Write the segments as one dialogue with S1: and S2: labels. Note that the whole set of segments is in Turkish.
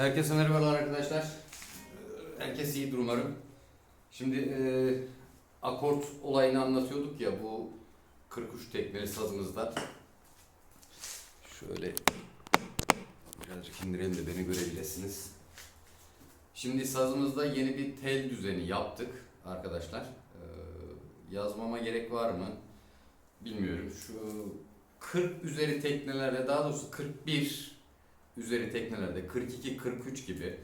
S1: Herkese merhabalar arkadaşlar. Herkes iyidir umarım. Şimdi e, akort olayını anlatıyorduk ya bu 43 tekneli sazımızda. Şöyle birazcık indirelim de beni görebilirsiniz. Şimdi sazımızda yeni bir tel düzeni yaptık arkadaşlar. Ee, yazmama gerek var mı? Bilmiyorum. Şu 40 üzeri teknelerde daha doğrusu 41 üzeri teknelerde 42-43 gibi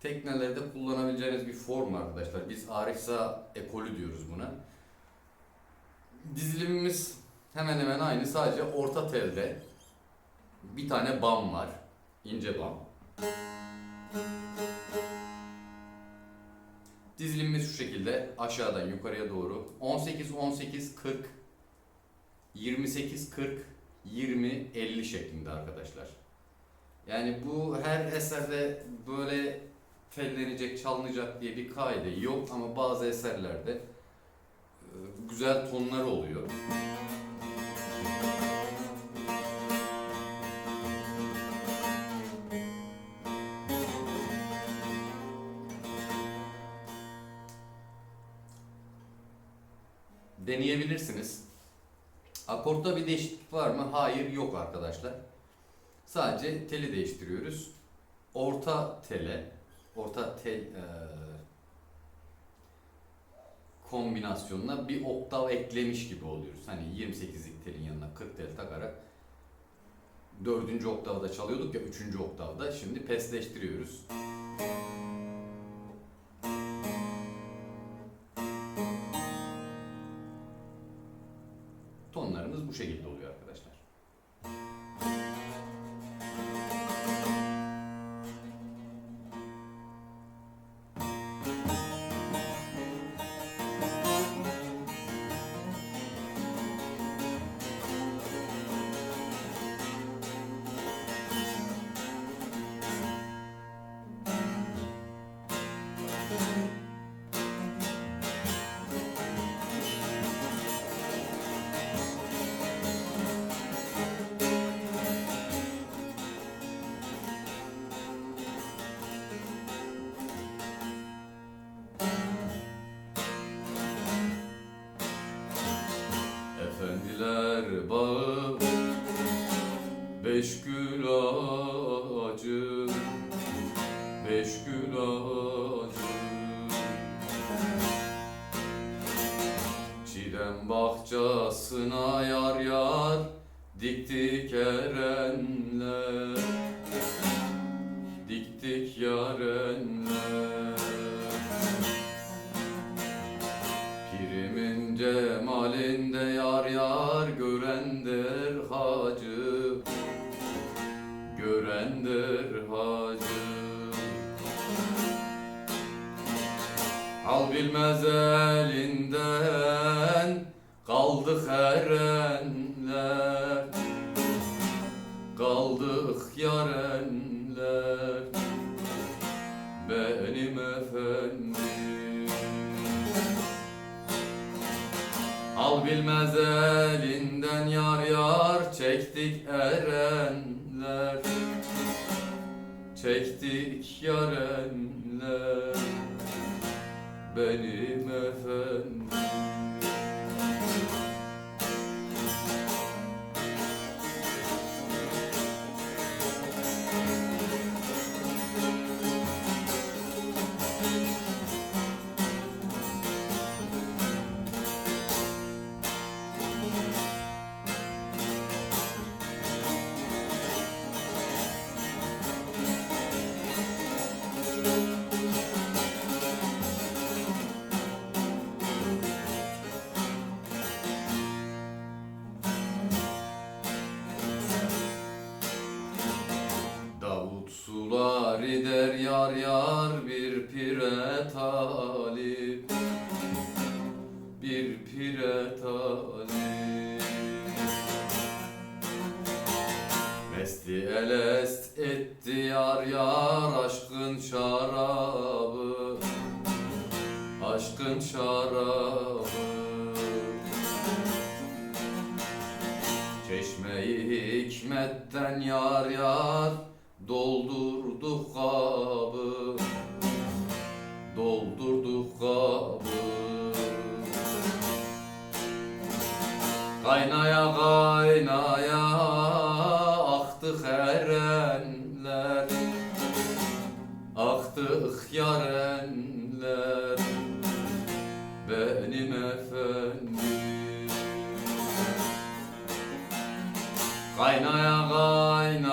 S1: teknelerde kullanabileceğiniz bir form arkadaşlar. Biz Arifsa ekolü diyoruz buna. Dizilimimiz hemen hemen aynı sadece orta telde bir tane bam var. ince bam. Dizilimimiz şu şekilde aşağıdan yukarıya doğru 18 18 40 28 40 20 50 şeklinde arkadaşlar. Yani bu her eserde böyle tellenecek, çalınacak diye bir kaide yok ama bazı eserlerde e, güzel tonları oluyor. Deneyebilirsiniz. Akortta bir değişiklik var mı? Hayır, yok arkadaşlar. Sadece teli değiştiriyoruz. Orta tele, orta tel e, kombinasyonuna bir oktav eklemiş gibi oluyoruz. Hani 28'lik telin yanına 40 tel takarak dördüncü oktavda çalıyorduk ya üçüncü oktavda şimdi pesleştiriyoruz. Tonlarımız bu şekilde Beş gül ağacı Çiğdem bahçasına yar yar Diktik erenler. Diktik yarenler Pirimin cemalinde yar yar görendir hacı. Görendir Hal bilmez elinden kaldık erenler Kaldık yarenler Benim efendim. Al bilmez elinden yar yar çektik erenler. Çektik yarenler Benim efendim sular der yar yar bir pire talip Bir pire talip. Mesti elest etti yar yar aşkın şarabı Aşkın şarabı. Çeşme-i hikmetten yar yar doldurduk kabı. Doldurduk kabı. Kaynaya kaynaya aktık erenler Aktık yarenler benim efendim. Kaynaya kaynaya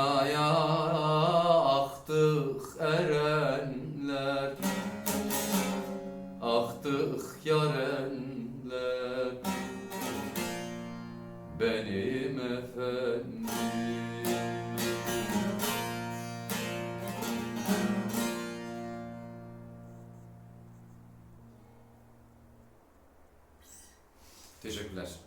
S1: Aktık yarenler benim efendim Teşekkürler.